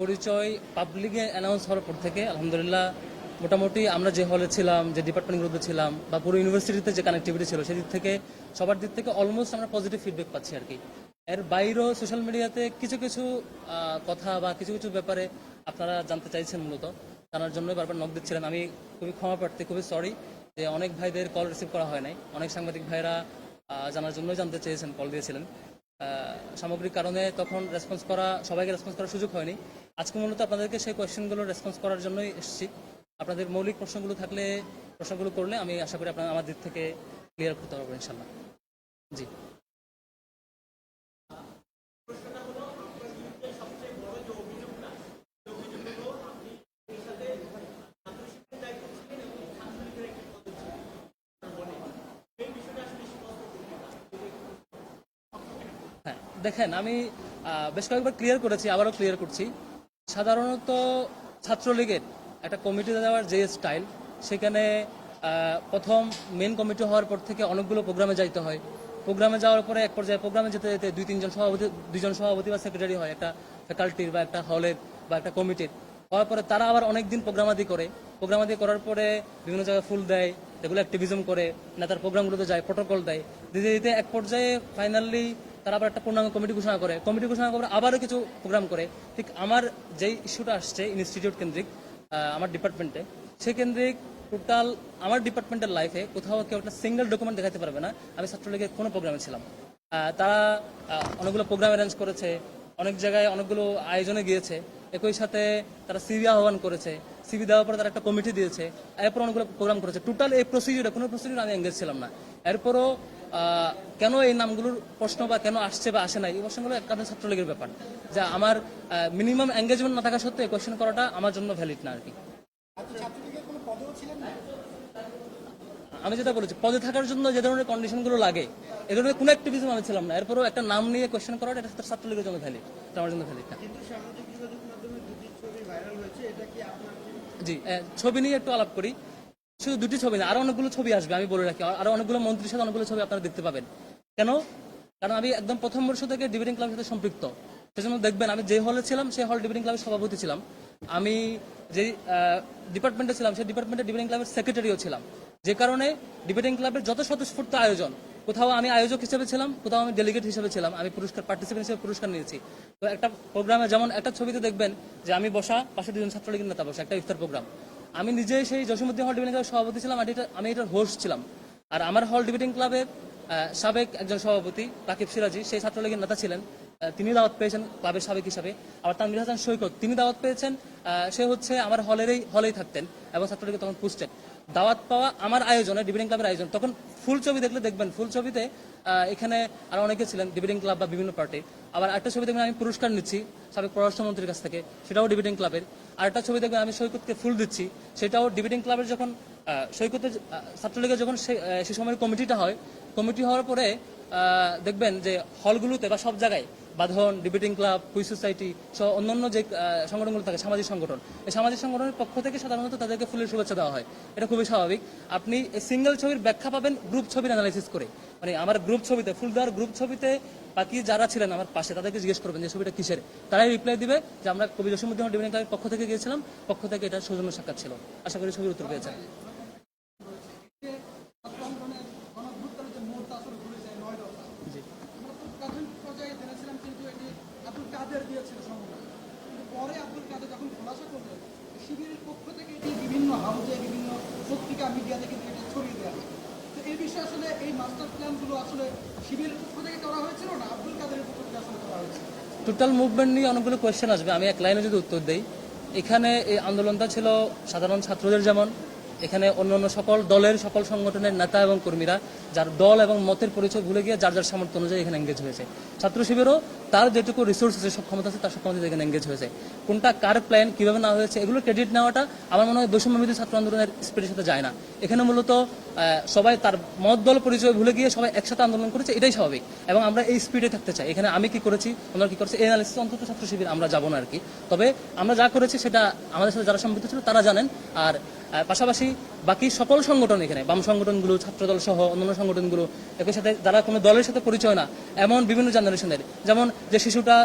পরিচয় পাবলিকে অ্যানাউন্স হওয়ার পর থেকে, আলহামদুলিল্লাহ, মোটামুটি আমরা যে হলে ছিলাম, যে ডিপার্টমেন্টগুলোতে ছিলাম, বা পুরো ইউনিভার্সিটিতে যে কানেক্টিভিটি ছিল, সেদিক থেকে, সবার দিক থেকে অলমোস্ট আমরা পজিটিভ ফিডব্যাক পাচ্ছি আর কি। এর বাইরেও সোশ্যাল মিডিয়াতে কিছু কিছু কথা বা কিছু কিছু ব্যাপারে আপনারা জানতে চাইছেন মূলত। জানার জন্যই বারবার নক দিচ্ছিলেন আমি খুবই ক্ষমা প্রার্থী, খুবই সরি যে অনেক ভাইদের কল রিসিভ করা হয় নাই। অনেক সাংবাদিক ভাইরা জানার জন্যই জানতে চেয়েছেন কল দিয়েছিলেন। সামগ্রিক কারণে তখন রেসপন্স করা, সবাইকে রেসপন্স করার সুযোগ হয়নি। আজকে মূলত আপনাদেরকে সেই কোয়েশ্চেনগুলো রেসপন্স করার জন্যই এসেছি। আপনাদের মৌলিক প্রশ্নগুলো থাকলে, প্রশ্নগুলো করলে আমি আশা করি আপনার আমার দিক থেকে ক্লিয়ার করতে পারব ইনশাল্লাহ জি। দেখেন, আমি বেশ কয়েকবার ক্লিয়ার করেছি, আবারও ক্লিয়ার করছি। সাধারণত ছাত্রলীগের একটা কমিটি দেওয়ার যে স্টাইল সেখানে প্রথম মেন কমিটি হওয়ার পর থেকে অনেকগুলো প্রোগ্রামে যাইতে হয়। প্রোগ্রামে যাওয়ার পরে এক পর্যায়ে প্রোগ্রামে যেতে যেতে দুই, তিনজন সভাপতি, দুইজন সভাপতি বা সেক্রেটারি হয়, একটা ফ্যাকাল্টির বা একটা হলের বা একটা কমিটির হওয়ার পরে তারা আবার অনেক দিন প্রোগ্রামাদি করে। প্রোগ্রামাদি করার পরে বিভিন্ন জায়গায় ফুল দেয় এগুলো অ্যাক্টিভিজম করে, নেতার প্রোগ্রামগুলোতে যায় প্রোটোকল দেয়। দিতে দিতে এক পর্যায়ে ফাইনালি তারা আবার একটা পূর্ণাঙ্গ কমিটি ঘোষণা করে। কমিটি ঘোষণা করে আবারও কিছু প্রোগ্রাম করে। ঠিক আমার যেই ইস্যুটা আসছে ইনস্টিটিউট কেন্দ্রিক আমার ডিপার্টমেন্টে সে কেন্দ্রিক টোটাল আমার ডিপার্টমেন্টের লাইফে কোথাও কেউ একটা সিঙ্গেল ডকুমেন্ট দেখাতে পারবে না। আমি ছাত্রলীগের কোনো প্রোগ্রামে ছিলাম। তারা অনেকগুলো প্রোগ্রাম অ্যারেঞ্জ করেছে, অনেক জায়গায় অনেকগুলো আয়োজনে গিয়েছে। একই সাথে তারা সিভি আহ্বান করেছে। সিভি দেওয়ার পরে তারা একটা কমিটি দিয়েছে এরপর অনেকগুলো প্রোগ্রাম করেছে। টোটাল এই প্রসিডিউরে কোনো প্রসিডিউর আমি এঙ্গেজ ছিলাম না। এরপরও কেন এই নামগুলোর প্রশ্ন বা কেন আসছে বা আসে নাই এই প্রশ্নগুলো একদম ছাত্রলীগের ব্যাপার। যা আমার মিনিমাম এঙ্গেজমেন্ট না থাকা সত্ত্বেও কোয়েশ্চেন করাটা আমার জন্য ভ্যালিড না আর কি। আমি যেটা বলেছি পদে থাকার জন্য যে ধরনের কন্ডিশনগুলো লাগে এ ধরনের কোনো অ্যাক্টিভিজম আমি ছিলাম না। এরপরও একটা নাম নিয়ে কোয়েশ্চেন করাটা এটা তার ছাত্রলীগের জন্য ভ্যালিড এটা আমার জন্য ভ্যালিড না। কিন্তু সামাজিক যোগাযোগ মাধ্যমে দুটি ছবি ভাইরাল হয়েছে এটা কি আপনার জি। ছবি নিয়ে একটু আলাপ করি। শুধু দুটি ছবি না, আরও অনেকগুলো ছবি আসবে, আমি বলে রাখি। আরও অনেকগুলো মন্ত্রীর সাথে অনেকগুলো ছবি আপনারা দেখতে পাবেন। কেন? কারণ আমি একদম প্রথম বর্ষ থেকে ডিবেটিং ক্লাবের সাথে সম্পৃক্ত। সেজন্য দেখবেন, আমি যে হলে ছিলাম সেই হল ডিবেটিং ক্লাবের সভাপতি ছিলাম। আমি যে ডিপার্টমেন্টে ছিলাম সেই ডিপার্টমেন্টে ডিবেটিং ক্লাবের সেক্রেটারিও ছিলাম। যে কারণে ডিবেটিং ক্লাবের যত স্বতঃস্ফূর্ত আয়োজন কোথাও আমি আয়োজক হিসেবে ছিলাম, কোথাও আমি ডেলিগেট হিসেবে ছিলাম, আমি পুরস্কার পার্টিসিপেন্ট হিসেবে পুরস্কার নিয়েছি। তো একটা প্রোগ্রামে যেমন একটা ছবিতে দেখবেন যে আমি বসা, পাশে দুজন ছাত্রলীগের নেতা বসা, একটা ইফতার প্রোগ্রাম আমি নিজে সেই জসীমুদ্দিন হল ডিবেটিং ক্লাবের সভাপতি ছিলাম, আর এটা- আমি এটার হোস্ট ছিলাম। আর আমার হল ডিবেটিং ক্লাবের সাবেক একজন সভাপতি রাকিব সিরাজি, সেই ছাত্রলীগের নেতা ছিলেন তিনি দাওয়াত পেয়েছেন ক্লাবের সাবেক হিসাবে। আবার তানভীর হাসান সৈকত, তিনি দাওয়াত পেয়েছেন সে হচ্ছে আমার হলেরই হলেই থাকতেন এবং ছাত্রলীগে তখন পুস্টেড দাওয়াত পাওয়া আমার আয়োজনে ডিবেটিং ক্লাবের আয়োজন। তখন ফুল ছবি দেখলে দেখবেন, ফুল ছবিতে এখানে আরও অনেকে ছিলেন ডিবেটিং ক্লাব বা বিভিন্ন পার্টি আবার একটা ছবি দেখবেন, আমি পুরস্কার নিচ্ছি সাবেক পররাষ্ট্রমন্ত্রীর কাছ থেকে, সেটাও ডিবেটিং ক্লাবের আর একটা ছবি দেখবেন, আমি সৈকতকে ফুল দিচ্ছি, সেটাও ডিবেটিং ক্লাবের যখন সৈকতের ছাত্রলীগের যখন সে- সময়ের কমিটিটা হয়, কমিটি হওয়ার পরে দেখবেন যে হলগুলোতে বা সব জায়গায় বাঁধন ডিবেটিং ক্লাব কুই সোসাইটি সহ অন্যান্য যে সংগঠনগুলো থাকে, সামাজিক সংগঠন। এই সামাজিক সংগঠনের পক্ষ থেকে সাধারণত তাদেরকে ফুলের শুভেচ্ছা দেওয়া হয়। এটা খুবই স্বাভাবিক। আপনি সিঙ্গেল ছবির ব্যাখ্যা পাবেন গ্রুপ ছবির অ্যানালাইসিস করে। মানে আমার গ্রুপ ছবিতে ফুল দেওয়ার গ্রুপ ছবিতে বাকি যারা ছিলেন আমার পাশে, তাদেরকে জিজ্ঞেস করবেন যে ছবিটা কিসের? তারাই রিপ্লাই দিবে যে, আমরা কবি জসীমুদ্দিন ডিবেটিং ক্লাবের পক্ষ থেকে গিয়েছিলাম। পক্ষ থেকে এটা সৌজন্য সাক্ষাৎ ছিল। আশা করি ছবির উত্তর পেয়েছেন জি আমরা তো প্রাথমিক পর্যায়ে জেনেছিলাম কিন্তু এটি আব্দুল কাদের দিয়েছিল সম্ভবত কিন্তু পরে আব্দুল কাদের যখন খোলাসা করলেন শিবিরের পক্ষ থেকে এটি বিভিন্ন হাউজে বিভিন্ন পত্রিকা মিডিয়াতে কিন্তু এটা ছড়িয়ে দেওয়া হয় তো এই বিষয়ে আসলে এই মাস্টার প্ল্যানগুলো আসলে শিবিরের পক্ষ থেকে করা হয়েছিল না আব্দুল কাদের পক্ষ থেকে আসলে করা হয়েছিল টোটাল মুভমেন্ট নিয়ে অনেকগুলো কোয়েশ্চেন আসবে। আমি এক লাইনে যদি উত্তর দিই, এখানে এই আন্দোলনটা ছিল সাধারণ ছাত্রদের যেমন, এখানে অন্যান্য সকল দলের সকল সংগঠনের নেতা এবং কর্মীরা, যার দল এবং মতের পরিচয় ভুলে গিয়ে যার যার সামর্থ্য অনুযায়ী এখানে এঙ্গেজ হয়েছে। ছাত্র শিবিরও তার যেটুকু রিসোর্স আছে, সব ক্ষমতা আছে, তার সক্ষমতা এখানে এঙ্গেজ হয়েছে। কোনটা কার প্ল্যান কীভাবে না হয়েছে, এগুলো ক্রেডিট নেওয়াটা আমার মনে হয় বৈষম্যবিধি ছাত্র আন্দোলনের স্পিডের সাথে যায় না। এখানে মূলত সবাই তার মত দল পরিচয় ভুলে গিয়ে সবাই একসাথে আন্দোলন করেছে, এটাই স্বাভাবিক। এবং আমরা এই স্পিডে থাকতে চাই। এখানে আমি কি করেছি আমরা কি করেছি, এই অ্যানালিসিস অন্তত ছাত্র শিবির আমরা যাব না আর কি। তবে আমরা যা করেছি সেটা আমাদের সাথে যারা সম্পৃক্ত ছিল তারা জানেন। আর পাশাপাশি বাকি সকল সংগঠন এখানে, বাম সংগঠনগুলো, ছাত্রদল সহ অন্যান্য সংগঠনগুলো একই সাথে, যারা কোনো দলের সাথে পরিচয় না, এমন বিভিন্ন জেনারেশনের, যেমন যে শিশুটা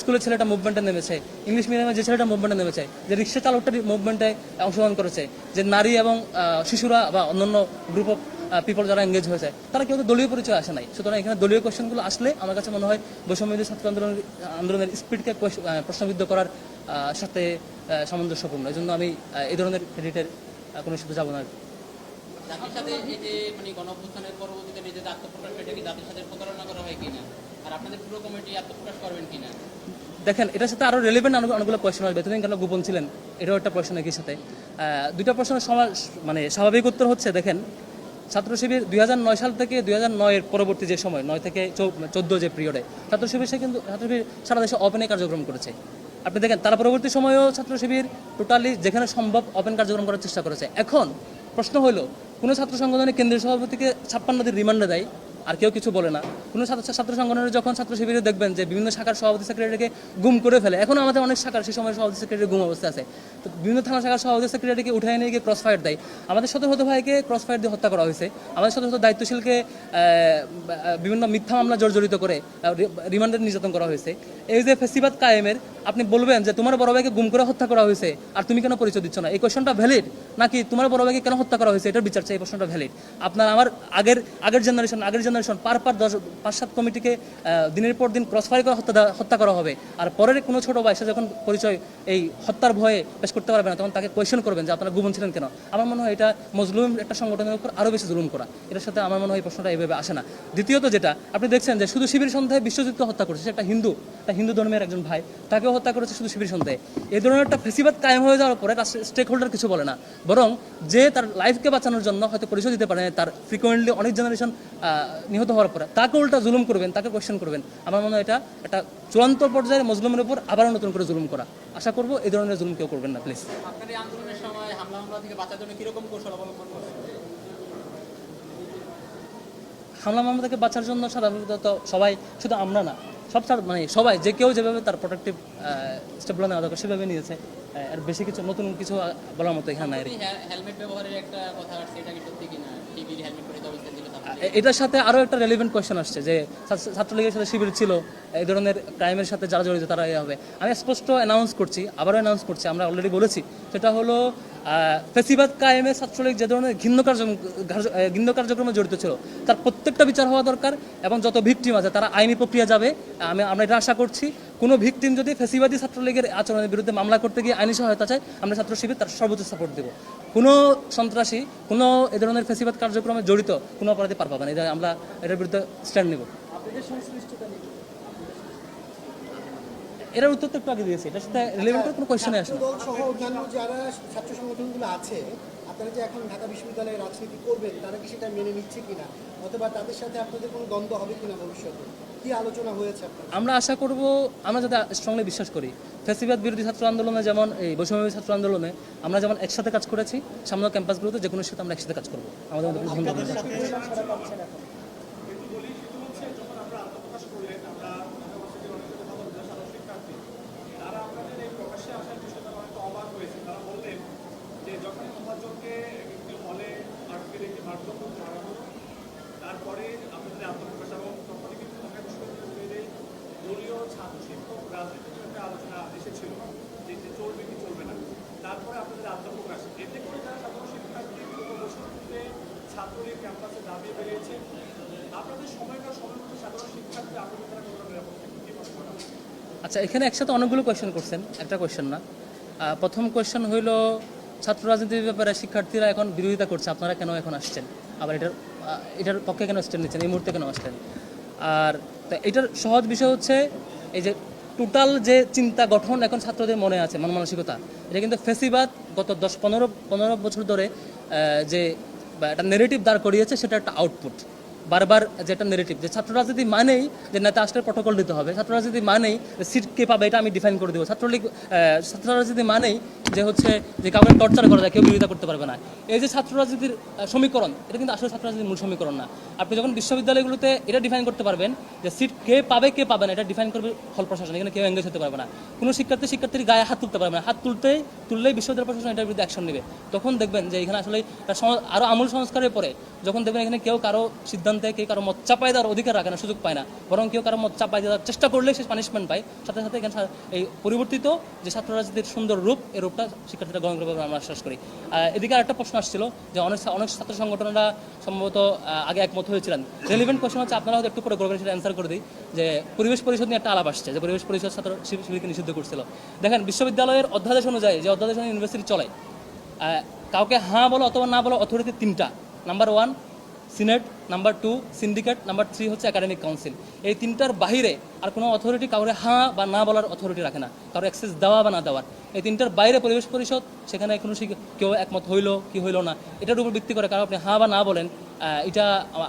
স্কুলের ছেলেটা মুভমেন্টে নেমেছে, ইংলিশ মিডিয়ামে যে ছেলেটা মুভমেন্টে নেমেছে, যে রিক্সা চালকটা মুভমেন্টে অংশগ্রহণ করেছে, যে নারী এবং শিশুরা বা অন্যান্য গ্রুপ অফ পিপল যারা এঙ্গেজ হয়েছে, তারা কেউ দলীয় পরিচয় আসে নাই। সুতরাং এখানে দলীয় কোয়েশ্চেনগুলো আসলে আমার কাছে মনে হয় বৈষম্য ছাত্র আন্দোলন, আন্দোলনের স্পিডকে প্রশ্নবিদ্ধ করার সাথে সামঞ্জস্যপূর্ণ। এই জন্য আমি এই ধরনের ক্রেডিটের কোনো সাথে যাব না কি। জাতির সাথে এই যে মানে গণঅভ্যুত্থানের পরবর্তীতে নিজেদের আত্মপ্রকাশ এটা কি জাতির সাথে প্রতারণা করা হয় কিনা? আর আপনাদের পুরো কমিটি আত্মপ্রকাশ করবেন কিনা? দেখেন এটার সাথে আরও রেলেভেন্ট অনেকগুলো কোয়েশ্চেন আসবে। এতদিন কেন গোপন ছিলেন? এটাও একটা প্রশ্ন একই সাথে। দুইটা প্রশ্নের সমা- মানে স্বাভাবিক উত্তর হচ্ছে দেখেন ছাত্র শিবির দুই হাজার নয় সাল থেকে দুই এর পরবর্তী যে সময় নয় থেকে চোদ্দ যে পিরিয়ডে ছাত্র শিবির সে কিন্তু ছাত্র শিবির সারা দেশে ওপেনে কার্যক্রম করেছে। আপনি দেখেন, তারা পরবর্তী সময়েও ছাত্র শিবির টোটালি যেখানে সম্ভব ওপেন কার্যক্রম করার চেষ্টা করেছে। এখন প্রশ্ন হলো, কোনো ছাত্র সংগঠনের কেন্দ্রীয় সভাপতিকে ছাপ্পান্ন দিন রিমান্ডে দেয় আর কেউ কিছু বলে না। কোনো ছাত্র ছাত্র সংগঠনের যখন ছাত্র শিবিরে দেখবেন যে বিভিন্ন শাখার সভাপতি সেক্রেটারিকে গুম করে ফেলে, এখন আমাদের অনেক শাখার সেই সময় সভাপতি সেক্রেটারি গুম অবস্থা আছে। তো বিভিন্ন থানা শাখার সভাপতি সেক্রেটারিকে উঠাই নিয়ে গিয়ে ক্রস ফায়ার দেয়। আমাদের শত ভাইকে ক্রস ফায়ার দিয়ে হত্যা করা হয়েছে। আমাদের শত দায়িত্বশীলকে বিভিন্ন মিথ্যা মামলা জর্জরিত করে রিমান্ডের নির্যাতন করা হয়েছে। এই যে ফেসিবাদ কায়েমের, আপনি বলবেন যে তোমার বড় ভাইকে গুম করে হত্যা করা হয়েছে, আর তুমি কেন পরিচয় দিচ্ছ না? এই কোয়েশনটা ভ্যালিড নাকি তোমার বড় ভাইকে কেন হত্যা করা হয়েছে? এটার বিচার চাই, এই প্রশ্নটা ভ্যালিড আপনার আমার আগের আগের জেনারেশন আগের জেনারেশন পার পার দশ, পাঁচ সাত কমিটিকে দিনের পর দিন ক্রস ফায়ার করে, হত্যা হত্যা করা হবে। আর পরের কোনো ছোট ভাই, সে যখন পরিচয় এই হত্যার ভয়ে পেশ করতে পারবে না, তখন তাকে কোয়েশন করবেন যে আপনারা গুমন ছিলেন কেন? আমার মনে হয় এটা মজলুম একটা সংগঠনের উপর আরও বেশি জুলুম করা। এটার সাথে আমার মনে হয় এই প্রশ্নটা এইভাবে আসে না। দ্বিতীয়ত যেটা, আপনি দেখছেন যে শুধু শিবির সন্ধ্যায় বিশ্বজিৎকে হত্যা করেছে একটা হিন্দু একটা হিন্দু ধর্মের একজন ভাই, তাকেও হত্যা করেছে শুধু শিবির সন্ধ্যায়। এই ধরনের একটা ফেসিবাদ কায়েম হয়ে যাওয়ার পরে তার স্টেক হোল্ডার কিছু বলে না। বরং যে তার লাইফকে বাঁচানোর জন্য হয়তো পরিচয় দিতে পারে, তার ফ্রিকোয়েন্টলি অনেক জেনারেশন নিহত হওয়ার পরে। তাকে উল্টা জুলুম করবেন তাকে কোয়েশ্চেন করবেন। আমার মনে হয় এটা একটা চূড়ান্ত পর্যায়ে মজলুমের উপর আবার নতুন করে জুলুম করা। আশা করব এই ধরনের জুলুম কেউ করবেন না প্লিজ হামলা মামলা থেকে বাঁচার জন্য সাধারণত সবাই শুধু আমরা না সব মানে সবাই যে কেউ যেভাবে তার প্রোটেক্টিভ স্টেপগুলো নেওয়া দরকার সেভাবে নিয়েছে। আর বেশি কিছু নতুন কিছু বলার মতো এখানে নাই হেলমেট ব্যবহারের একটা কথা আসছে এটা কি সত্যি কিনা? টিভির হেলমেট পরে এটার সাথে আরও একটা রেলিভেন্ট কোয়েশ্চেন আসছে যে ছাত্রলীগের সাথে শিবির ছিল, এই ধরনের ক্রাইমের সাথে যারা জড়িত তারা এ হবে। আমি স্পষ্ট অ্যানাউন্স করছি, আবারও অ্যানাউন্স করছি, আমরা অলরেডি বলেছি, সেটা হলো ফেসিবাদ কায়েমে ছাত্রলীগ যে ধরনের ঘিন্ন কার্যক্রম কার্য- ঘিন্ন কার্যক্রমে জড়িত ছিল, তার প্রত্যেকটা বিচার হওয়া দরকার এবং যত ভিকটিম আছে তারা আইনি প্রক্রিয়া যাবে। আমি, আমরা এটা আশা করছি, কোনো ভিকটিম যদি ফেসিবাদী ছাত্রলীগের আচরণের বিরুদ্ধে মামলা করতে গিয়ে আইনি সহায়তা চায়, আমরা ছাত্র শিবির তার সর্বোচ্চ সাপোর্ট দেবো। কোনো সন্ত্রাসী কোনো এ ধরনের ফেসিবাদ কার্যক্রমে জড়িত কোনো অপরাধী পার পাবে না। এটা আমরা এটার বিরুদ্ধে স্ট্যান্ড নেব। এটার উত্তর তো একটু আগে দিয়েছি এটার সাথে রিলেভেন্ট কোনো কোয়েশ্চেনে আসে যারা ছাত্র সংগঠনগুলো আছে আপনারা যে এখন ঢাকা বিশ্ববিদ্যালয়ে রাজনীতি করবেন তারা কি সেটা মেনে নিচ্ছে কিনা? অথবা তাদের সাথে আপনাদের কোনো দ্বন্দ্ব হবে কিনা ভবিষ্যতে? কি আলোচনা হয়েছে আমরা আশা করব আমরা যাতে স্ট্রংলি বিশ্বাস করি। ফেসিবাদ বিরোধী ছাত্র আন্দোলনে যেমন এই বৈষম্য ছাত্র আন্দোলনে আমরা যেমন একসাথে কাজ করেছি সামনে ক্যাম্পাসগুলোতে যে কোনো সাথে আমরা একসাথে কাজ করব। আমাদের মধ্যে কোনো দ্বন্দ্ব নেই। যে যখন মহাজনকে একটি হলে আটকে রেখে মারধর করতে মারা হলো তারপরে আপনাদের আত্মপ্রকাশ এবং তখনই কিন্তু ঢাকা বিশ্ববিদ্যালয়ের দলীয় ছাত্র শিক্ষক রাজনীতির একটা আলোচনা এসেছিল যে যে চলবে কি চলবে না তারপরে আপনাদের আত্মপ্রকাশ এতে করে যারা সাধারণ শিক্ষার্থী বিগত বছরগুলিতে ছাত্রলীগ ক্যাম্পাসে দাবিয়ে বেরিয়েছে আপনাদের সময়কার সময় মতো সাধারণ শিক্ষার্থী আপনাদের তারা কোনো নিরাপদ থাকবে কি মনে করেন আচ্ছা এখানে একসাথে অনেকগুলো কোয়েশ্চেন করছেন। একটা কোয়েশ্চেন না। প্রথম কোয়েশ্চেন হইল ছাত্র রাজনীতির ব্যাপারে শিক্ষার্থীরা এখন বিরোধিতা করছে, আপনারা কেন এখন আসছেন? আবার এটার এটার পক্ষে কেন স্ট্যান্ড নিচ্ছেন? এই মুহূর্তে কেন আসছেন আর এটার সহজ বিষয় হচ্ছে, এই যে টোটাল যে চিন্তা গঠন এখন ছাত্রদের মনে আছে, মন মানসিকতা, এটা কিন্তু ফেসিবাদ গত দশ, পনেরো পনেরো বছর ধরে যে একটা নেগেটিভ দাঁড় করিয়েছে, সেটা একটা আউটপুট বারবার যেটা নেগেটিভ যে ছাত্র রাজনীতি মানেই যে নেতা আসলে প্রটোকল দিতে হবে ছাত্র রাজনীতি মানেই সিট কে পাবে, এটা আমি ডিফাইন করে দেবো। ছাত্রলীগ ছাত্র রাজনীতি মানেই যে হচ্ছে যে কাউকে টর্চার করা যায়, কেউ বিরোধিতা করতে পারবে না। এই যে ছাত্র রাজনীতির সমীকরণ, এটা কিন্তু আসলে ছাত্র রাজনীতির মূল সমীকরণ না। আপনি যখন বিশ্ববিদ্যালয়গুলোতে এটা ডিফাইন করতে পারবেন, যে সিট কে পাবে কে পাবে না, এটা ডিফাইন করবে হল প্রশাসন, এখানে কেউ এঙ্গেজ হতে পারবে না। কোনো শিক্ষার্থী, শিক্ষার্থীর গায়ে হাত তুলতে পারবে না। হাত তুলতে, তুললেই বিশ্ববিদ্যালয় প্রশাসন এটার বিরুদ্ধে অ্যাকশন নেবে। তখন দেখবেন যে এখানে আসলে একটা সম- আরও আমূল সংস্কারের পরে যখন দেখবেন এখানে কেউ কারও সিদ্ধান্তে, কেউ কারও মত চাপাই দেওয়ার অধিকার রাখে না, সুযোগ পায় না। বরং কেউ কারও মত চাপাই দেওয়ার চেষ্টা করলে সে পানিশমেন্ট পায়। সাথে সাথে এখানে এই পরিবর্তিত যে ছাত্র রাজনীতির সুন্দর রূপ, এই রূপটা শিক্ষার্থীরা গ্রহণ করবে আমরা আশ্বাস করি। এদিকে আরেকটা প্রশ্ন আসছিল যে অনেক অনেক ছাত্র সংগঠনরা সম্ভবত আগে একমত হয়েছিলেন। রেলিভেন্ট কোয়েশন হচ্ছে, আপনারা হয়তো একটু পরে করবেন সেটা অ্যান্সার করে দিই যে পরিবেশ পরিষদ নিয়ে একটা আলাপ আসছে, যে পরিবেশ পরিষদ ছাত্র শিবির- শিবিরকে নিষিদ্ধ করছিল। দেখেন, বিশ্ববিদ্যালয়ের অধ্যাদেশ অনুযায়ী যে অধ্যাদেশ ইউনিভার্সিটি চলে কাউকে হ্যাঁ বলো অথবা না বলো অথরিটি তিনটা। Number one senate number two syndicate number three হচ্ছে একাডেমিক কাউন্সিল এই তিনটার বাইরে আর কোনো অথরিটি কাউরে হাঁ বা না বলার অথরিটি রাখে না। কারও অ্যাক্সেস দেওয়া বা না দেওয়ার। এই তিনটার বাইরে পরিবেশ পরিষদ, সেখানে কোনো কেউ একমত হইল কি হইল না, এটার উপর ভিত্তি করে কারণ আপনি হাঁ বা না বলেন এটা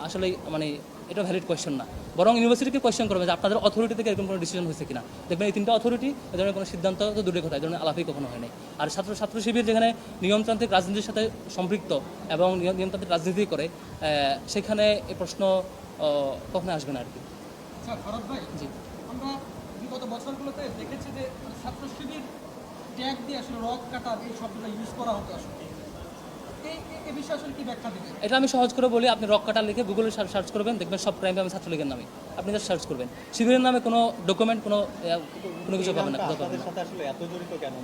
আসলে মানে এটা ভ্যালিড কোয়েশ্চেন না। বরং ইউনিভার্সিটিকে কোয়েশ্চেন করবে যে আপনাদের অথরিটি থেকে এরকম কোনো ডিসিশন হয়েছে কিনা। দেখবেন এই তিনটা অথরিটি এ ধরনের কোনো সিদ্ধান্ত তো দূরের কথা এই ধরনের আলাপই কখনো হয়নি আর ছাত্র ছাত্র শিবির যেখানে নিয়মতান্ত্রিক রাজনীতির সাথে সম্পৃক্ত এবং নিয়ম- নিয়মতান্ত্রিক রাজনীতি করে সেখানে এই প্রশ্ন কখনো আসবে না আর কি ভরত ভাই জি। আমরা বিগত বছরগুলোতে দেখেছি যে ছাত্র শিবির ট্যাগ দিয়ে আসলে রক কাটা এই শব্দটা ইউজ করা হতো আসলে এই এই- এই বিষয়ে আসলে কি ব্যাখ্যা দিবেন এটা আমি সহজ করে বলি, আপনি রক কাটা লিখে গুগলে সার্চ করবেন, দেখবেন সব ক্রাইমে আমি ছাত্রলীগের নামে আপনি জাস্ট সার্চ করবেন। শিবিরের নামে কোনো ডকুমেন্ট কোনো কোনো কিছু পাবেন না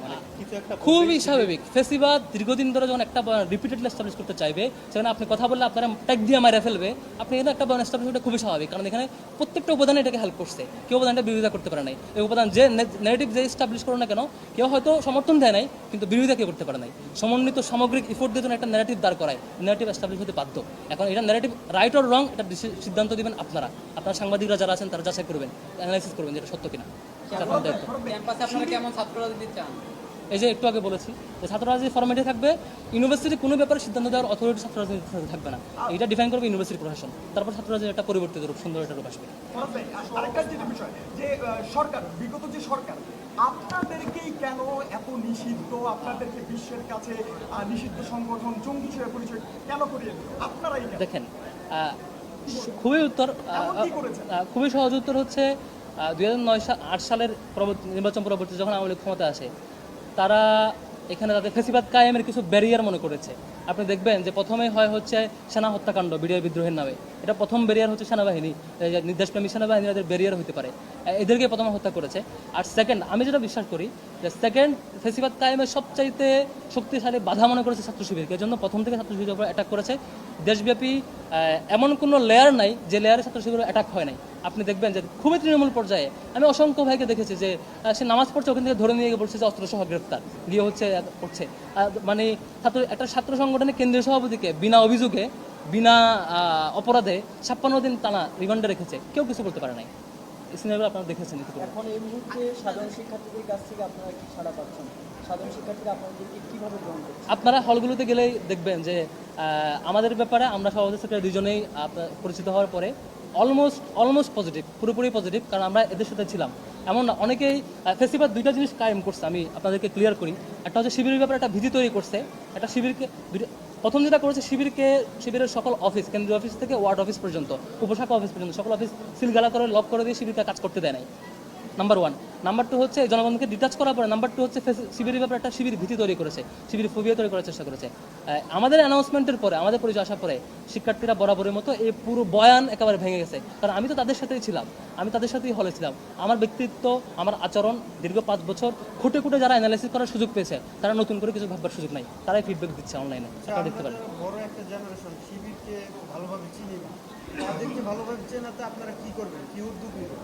মানে খুবই স্বাভাবিক। ফেসিবাদ দীর্ঘদিন ধরে যখন একটা রিপিটেডলি এস্টাবলিশ করতে চাইবে সেখানে আপনি কথা বললে আপনারা ট্যাগ দিয়ে মারা ফেলবে। আপনি এখানে একটা এস্টাবলিশ খুবই স্বাভাবিক। কারণ এখানে প্রত্যেকটা উপাদানে এটাকে হেল্প করছে। কেউ উপাদানটা বিরোধিতা করতে পারে নাই। এই উপাদান যে নেগেটিভ যে এস্টাবলিশ করো না কেন কেউ হয়তো সমর্থন দেয় নাই কিন্তু বিরোধিতা কেউ করতে পারে নাই। সমন্বিত সামগ্রিক ইফোর্ট দিয়ে যখন একটা নেগেটিভ দাঁড় করায় নেগেটিভ এস্টাবলিশ হতে বাধ্য। এখন এটা নেগেটিভ রাইট অর রং এটা সিদ্ধান্ত দিবেন আপনারা। আপনার সাংবাদিকরা যারা আছেন তারা যাচাই করবেন অ্যানালাইসিস করবেন যেটা সত্য কিনা। এই যে একটু আগে বলেছি যে ছাত্র রাজনীতি ফরম্যাটে থাকবে ইউনিভার্সিটি কোনো ব্যাপারে সিদ্ধান্ত দেওয়ার অথরিটি ছাত্র রাজনীতি থাকবে না। এটা ডিফাইন করবে ইউনিভার্সিটি প্রশাসন। তারপর ছাত্র রাজনীতি একটা পরিবর্তিত রূপ সুন্দর একটা রূপ আসবে। আরেকটা যেটা বিষয় যে সরকার বিগত যে সরকার আপনাদেরকেই কেন এত নিষিদ্ধ? আপনাদেরকে বিশ্বের কাছে নিষিদ্ধ সংগঠন জঙ্গি হিসেবে পরিচয় কেন করিয়ে আপনারাই দেখেন খুবই উত্তর খুবই সহজ উত্তর হচ্ছে দুই হাজার নয় সাল আট সালের পরবর্তী নির্বাচন পরবর্তী যখন আওয়ামী লীগ ক্ষমতা আসে তারা এখানে তাদের ফেসিবাদ কায়েমের কিছু ব্যারিয়ার মনে করেছে। আপনি দেখবেন যে প্রথমে হয় হচ্ছে সেনা হত্যাকাণ্ড, বিডিআর বিদ্রোহের নামে। এটা প্রথম ব্যারিয়ার হচ্ছে সেনাবাহিনী নির্দেশপ্রেমী সেনাবাহিনী, এদের ব্যারিয়ার হতে পারে। এদেরকে প্রথমে হত্যা করেছে। আর সেকেন্ড আমি যেটা বিশ্বাস করি যে সেকেন্ড ফেসিবাদ কায়েমের সবচাইতে শক্তিশালী বাধা মনে করেছে ছাত্র শিবিরকে। জন্য প্রথম থেকে ছাত্র শিবিরের উপর অ্যাটাক করেছে। দেশব্যাপী এমন কোনো লেয়ার নাই যে লেয়ারে ছাত্র শিবিরের অ্যাটাক হয় নাই। আপনি দেখবেন যে খুবই তৃণমূল পর্যায়ে আমি অসংখ্য ভাইকে দেখেছি যে সে নামাজ পড়ছে, ওখান থেকে ধরে নিয়ে গিয়ে বলছে যে অস্ত্রসহ গ্রেফতার। গিয়ে হচ্ছে আর মানে ছাত্র, একটা ছাত্র সংগঠনের কেন্দ্রীয় সভাপতিকে বিনা অভিযোগে বিনা অপরাধে ছাপ্পান্ন দিন টানা রিমান্ডে রেখেছে। কেউ কিছু বলতে পারে নাই। সিনেমা আপনারা দেখেছেন এখন এই মুহূর্তে সাধারণ শিক্ষার্থীদের কাছ থেকে আপনারা কি সাড়া পাচ্ছেন? সাধারণ শিক্ষার্থীরা আপনাদেরকে কীভাবে গ্রহণ করছে? আপনারা হলগুলোতে গেলেই দেখবেন যে আহ, আমাদের ব্যাপারে আমরা সভাপতি সেক্রেটারি দুজনেই পরিচিত হওয়ার পরে অলমোস্ট অলমোস্ট পজিটিভ পুরোপুরি পজিটিভ কারণ আমরা এদের সাথে ছিলাম। এমন না, অনেকেই ফেসিবাদ দুইটা জিনিস কায়েম করছে, আমি আপনাদেরকে ক্লিয়ার করি। একটা হচ্ছে শিবিরের ব্যাপারে একটা ভীতি তৈরি করছে। একটা শিবিরকে প্রথম যেটা করেছে শিবিরকে, শিবিরের সকল অফিস কেন্দ্রীয় অফিস থেকে ওয়ার্ড অফিস পর্যন্ত, উপশাখা অফিস পর্যন্ত, সকল অফিস সিলগালা করে লক করে দিয়ে শিবিরকে কাজ করতে দেয় নাই। নাম্বার ওয়ান নাম্বার টু হচ্ছে জনগণকে ডিটাচ করার পরে নাম্বার টু হচ্ছে শিবিরের ব্যাপারে একটা শিবির ভীতি তৈরি করেছে শিবির ফোবিয়া তৈরি করার চেষ্টা করেছে। আমাদের অ্যানাউন্সমেন্টের পরে আমাদের পরিচয় আসার পরে শিক্ষার্থীরা বরাবরের মতো এই পুরো বয়ান একেবারে ভেঙে গেছে। কারণ আমি তো তাদের সাথেই ছিলাম আমি তাদের সাথেই হলে ছিলাম। আমার ব্যক্তিত্ব আমার আচরণ দীর্ঘ পাঁচ বছর খুঁটে খুঁটে যারা অ্যানালাইসিস করার সুযোগ পেয়েছে তারা নতুন করে কিছু ভাববার সুযোগ নাই। তারাই ফিডব্যাক দিচ্ছে অনলাইনে আপনারা দেখতে পারেন। বড় একটা জেনারেশন শিবিরকে ভালোভাবে চিনি না। তাদেরকে ভালোভাবে চেনাতে আপনারা কি করবেন? কি উদ্যোগ নেবেন?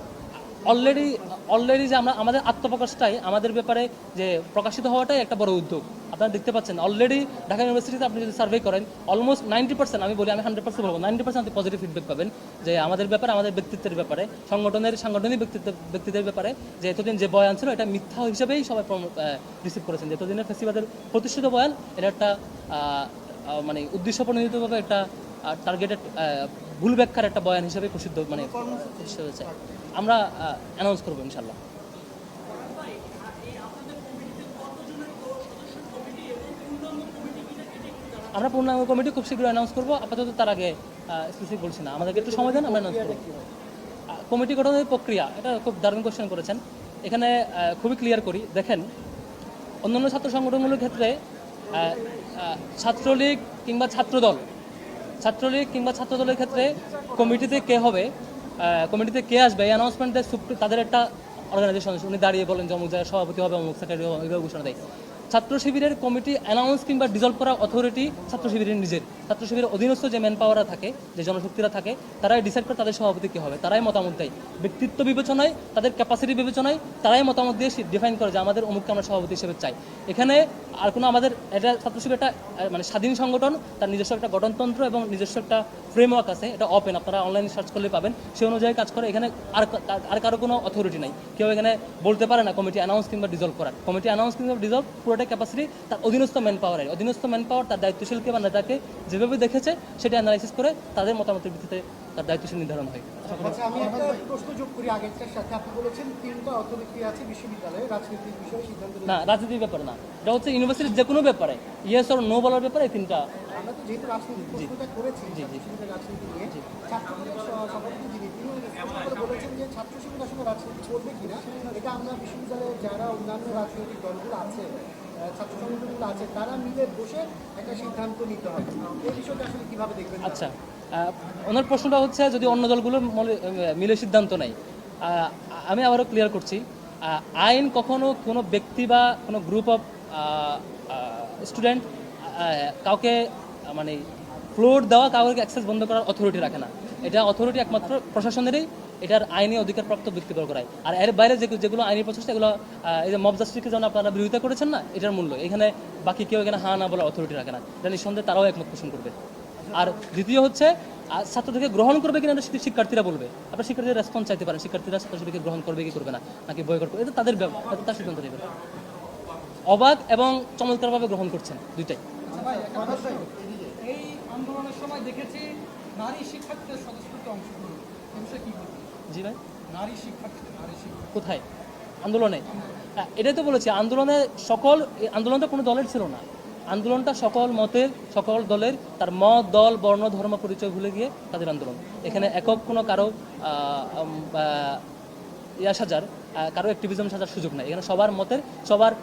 অলরেডি অলরেডি যে আমরা আমাদের আত্মপ্রকাশটাই আমাদের ব্যাপারে যে প্রকাশিত হওয়াটাই একটা বড় উদ্যোগ। আপনারা দেখতে পাচ্ছেন অলরেডি ঢাকা ইউনিভার্সিটিতে আপনি যদি সার্ভে করেন অলমোস্ট নাইনটি পার্সেন্ট আমি বলি আমি হান্ড্রেড পার্সেন্ট বলব নাইনটি পার্সেন্ট আপনি পজিটিভ ফিডব্যাক পাবেন যে আমাদের ব্যাপারে আমাদের ব্যক্তিত্বের ব্যাপারে সংগঠনের সাংগঠনিক ব্যক্তিত্ব ব্যক্তিদের ব্যাপারে যে এতদিন যে বয়ান ছিল এটা মিথ্যা হিসেবেই সবাই রিসিভ করেছেন। যে এতদিনের ফেস্টিভ্যালের প্রতিষ্ঠিত বয়ান এটা একটা মানে উদ্দেশ্য প্রণোদিতভাবে একটা টার্গেটেড ভুল ব্যাখ্যার একটা বয়ান হিসেবে প্রসিদ্ধ মানে প্রতিষ্ঠিত হয়েছে। আমরা অ্যানাউন্স করব ইনশাল্লাহ আমরা পূর্ণাঙ্গ কমিটি খুব শীঘ্রই অ্যানাউন্স করব। আপাতত তার আগে স্পেসিফিক বলছি না। আমাদেরকে একটু সময় দেন, আমরা অ্যানাউন্স করব। কমিটি গঠনের প্রক্রিয়া, এটা খুব দারুণ কোশ্চেন করেছেন। এখানে খুবই ক্লিয়ার করি। দেখেন, অন্যান্য ছাত্র সংগঠনগুলোর ক্ষেত্রে ছাত্রলীগ কিংবা ছাত্রদল, ছাত্রলীগ কিংবা ছাত্রদলের ক্ষেত্রে কমিটিতে কে হবে? কমিটিতে কে আসবে? এই অ্যানাউন্সমেন্ট তাদের একটা অর্গানাইজেশন উনি দাঁড়িয়ে বলেন যে অমুক জায়গায় সভাপতি হবে, অমুক সেক্রেটারি হবে এইভাবে ঘোষণা দেয়। ছাত্র শিবিরের কমিটি অ্যানাউন্স কিংবা ডিজলভ করার অথরিটি ছাত্র শিবিরের নিজের। ছাত্র শিবিরের অধীনস্থ যে ম্যান পাওয়াররা থাকে, যে জনশক্তিরা থাকে, তারাই ডিসাইড করে তাদের সভাপতি কী হবে। তারাই মতামত দেয়। ব্যক্তিত্ব বিবেচনায়, তাদের ক্যাপাসিটি বিবেচনায়, তারাই মতামত দিয়ে ডিফাইন করে যে আমাদের অমুককে আমরা সভাপতি হিসেবে চাই। এখানে আর কোনো আমাদের, এটা ছাত্র শিবির একটা মানে স্বাধীন সংগঠন, তার নিজস্ব একটা গঠনতন্ত্র এবং নিজস্ব একটা ফ্রেমওয়ার্ক আছে, এটা ওপেন আপনারা অনলাইনে সার্চ করলে পাবেন। সেই অনুযায়ী কাজ করে, এখানে আর আর কারও কোনো অথরিটি নাই। কেউ এখানে বলতে পারে না কমিটি অ্যানাউন্স কিংবা ডিজলভ করার। কমিটি অ্যানাউন্স কিংবা ডিজলভ পুরোটাই ক্যাপাসিটি তার অধীনস্থ ম্যান পাওয়ারের অধীনস্থ ম্যান পাওয়ার তার দায়িত্বশীলকে বা নেতাকে যেভাবে দেখেছে সেটা অ্যানালাইসিস করে তাদের মতামতের ভিত্তিতে তার দায়িত্বশীল নির্ধারণ হয়। আচ্ছা আমি একটা প্রশ্ন যোগ করি আগেরটার সাথে। আপনি বলেছেন তিনটা অথরিটি আছে বিশ্ববিদ্যালয়ে রাজনীতির বিষয়ে সিদ্ধান্ত না রাজনীতির ব্যাপারে না। এটা হচ্ছে ইউনিভার্সিটির যে কোনো ব্যাপারে। ইয়েস ওর নো বলার ব্যাপারে এই তিনটা। আমরা তো যেহেতু রাজনীতি প্রশ্নটা করেছি রাজনীতি নিয়ে। ছাত্রলীগের সভাপতি যিনি তিনি বলেছেন যে ছাত্র আসলে রাজনীতি করবে কিনা এটা আমরা বিশ্ববিদ্যালয়ের যারা অন্যান্য রাজনৈতিক দলগুলো আছে ছাত্র সংগঠনগুলো আছে, তারা মিলে বসে একটা সিদ্ধান্ত নিতে হবে। এই বিষয়টা আসলে দেখবেন? আচ্ছা ওনার প্রশ্নটা হচ্ছে যদি অন্য দলগুলো মিলে সিদ্ধান্ত নেয় আমি আবারও ক্লিয়ার করছি আইন কখনো কোনো ব্যক্তি বা কোনো গ্রুপ অফ স্টুডেন্ট কাউকে মানে ফ্লোর দেওয়া, কাউকে অ্যাক্সেস বন্ধ করার অথরিটি রাখে না। এটা অথরিটি একমাত্র প্রশাসনেরই এটার আইনি অধিকারপ্রাপ্ত ব্যক্তি করায় আর এর বাইরে যেগুলো আইনি প্রচেষ্টা, এগুলো এই যে মব জাস্টিসকে যেমন আপনারা বিরোধিতা করেছেন না, এটার মূল্য। এখানে বাকি কেউ এখানে হা না বলার অথরিটি রাখে না। এটা নিঃসন্দেহে তারাও একমত পোষণ করবে। আর দ্বিতীয় হচ্ছে ছাত্রদেরকে গ্রহণ করবে কিনা শিক্ষার্থীরা বলবে। আপনার শিক্ষার্থীরা রেসপন্স চাইতে পারেন। শিক্ষার্থীরা ছাত্রছাত্রীকে গ্রহণ করবে কি করবে না, নাকি বয়কট করবে? এটা তাদের তার সিদ্ধান্ত নেবে। অবাক এবং চমৎকারভাবে গ্রহণ করছেন দুইটাই। আন্দোলনের সময় দেখেছি নারী শিক্ষার্থীদের অংশগ্রহণ। জি ভাই? নারী শিক্ষার্থী কোথায়? আন্দোলনে? হ্যাঁ, এটাই তো বলেছি আন্দোলনে সকল আন্দোলনটা কোনো দলের ছিল না। আন্দোলনটা সকল মতের সকল দলের তার মত দল বর্ণ ধর্ম পরিচয় ভুলে গিয়ে তাদের আন্দোলন। এখানে একক কোনো কারও আহ, কারও অ্যাক্টিভিজম সাজার সুযোগ নাই। এখানে সবার মতের সবার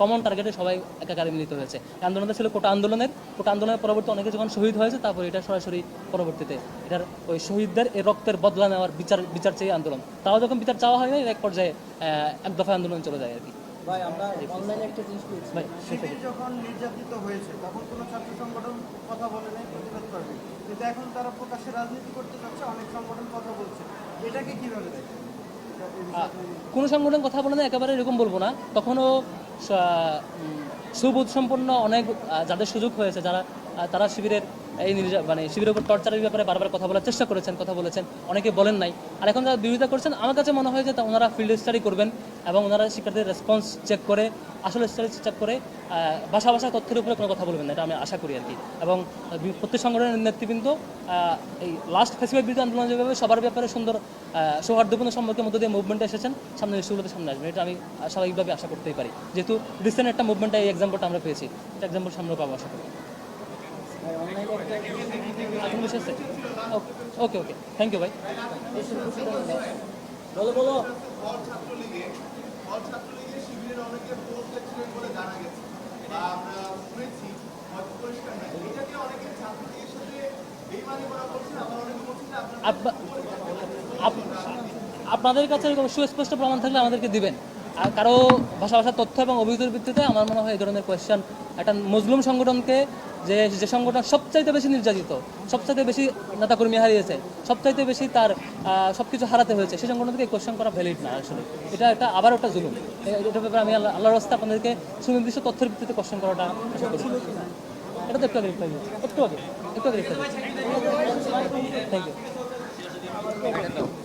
কমন টার্গেটে সবাই একাকারে মিলিত হয়েছে। আন্দোলনটা ছিল কোটা আন্দোলনের। কোটা আন্দোলনের পরবর্তী অনেকে যখন শহীদ হয়েছে তারপর এটা সরাসরি পরবর্তীতে এটার ওই শহীদদের এই রক্তের বদলা নেওয়ার বিচার বিচার চেয়ে আন্দোলন। তাও যখন বিচার চাওয়া হয় না এক পর্যায়ে এক দফা আন্দোলন চলে যায় আর কি। ভাই আমরা অনলাইনে একটা জিনিস পেয়েছি। ভাই যখন নির্যাতিত হয়েছে তখন কোনো ছাত্র সংগঠন কথা বলে নাই প্রতিবাদ করেনি কিন্তু এখন তারা প্রকাশ্যে রাজনীতি করতে চাচ্ছে অনেক সংগঠন কথা বলছে। এটাকে কীভাবে দেখেন? কোনো সংগঠন কথা বলে না, একেবারে এরকম বলব না। তখনও সুবোধ সম্পন্ন অনেক যাদের সুযোগ হয়েছে, যারা তারা শিবিরের এই মানে শিবিরের উপর টর্চারের ব্যাপারে বারবার কথা বলার চেষ্টা করেছেন, কথা বলেছেন, অনেকে বলেন নাই। আর এখন যারা বিরোধিতা করছেন, আমার কাছে মনে হয় যে ওনারা ফিল্ড স্টাডি করবেন। এবং ওনারা শিক্ষার্থীদের রেসপন্স চেক করে, আসলে স্টাডি চেক করে ভাষা ভাষা তথ্যের উপরে কোনো কথা বলবেন না, এটা আমি আশা করি আর কি। এবং প্রত্যেক সংগঠনের নেতৃবৃন্দ এই লাস্ট ফেসিবাদ বিরোধী আন্দোলন যেভাবে সবার ব্যাপারে সুন্দর সৌহার্দ্যপূর্ণ সম্পর্কের মধ্যে দিয়ে মুভমেন্টে এসেছেন সামনে নিশ্চয়গুলোতে সামনে আসবেন, এটা আমি স্বাভাবিকভাবে আশা করতেই পারি। যেহেতু রিসেন্ট একটা মুভমেন্টে এই এক্সাম্পলটা আমরা পেয়েছি এটা এক্সাম্পল সামনে পাবো আশা করি। ওকে ওকে থ্যাংক ইউ ভাই। বলো বলো। আপনাদের কাছে এরকম সুস্পষ্ট প্রমাণ থাকলে আমাদেরকে দিবেন। আর কারও ভাষা ভাষা তথ্য এবং অভিযোগের ভিত্তিতে আমার মনে হয় এই ধরনের কোয়েশ্চেন একটা মজলুম সংগঠনকে যে যে সংগঠন সবচাইতে বেশি নির্যাতিত, সবচাইতে বেশি নেতাকর্মী হারিয়েছে, সবচাইতে বেশি তার সব কিছু হারাতে হয়েছে সেই সংগঠন থেকে কোয়েশ্চেন করা ভ্যালিড না আসলে। এটা একটা, আবার একটা জুলুম। এ- এটার ব্যাপারে আমি আল্লাহ রাস্তা আপনাদেরকে সুনির্দিষ্ট তথ্যের ভিত্তিতে কোয়েশ্চেন করাটা এটা তো একটু আগে দিয়েছি। একটু আগে একটু আগে থ্যাংক ইউ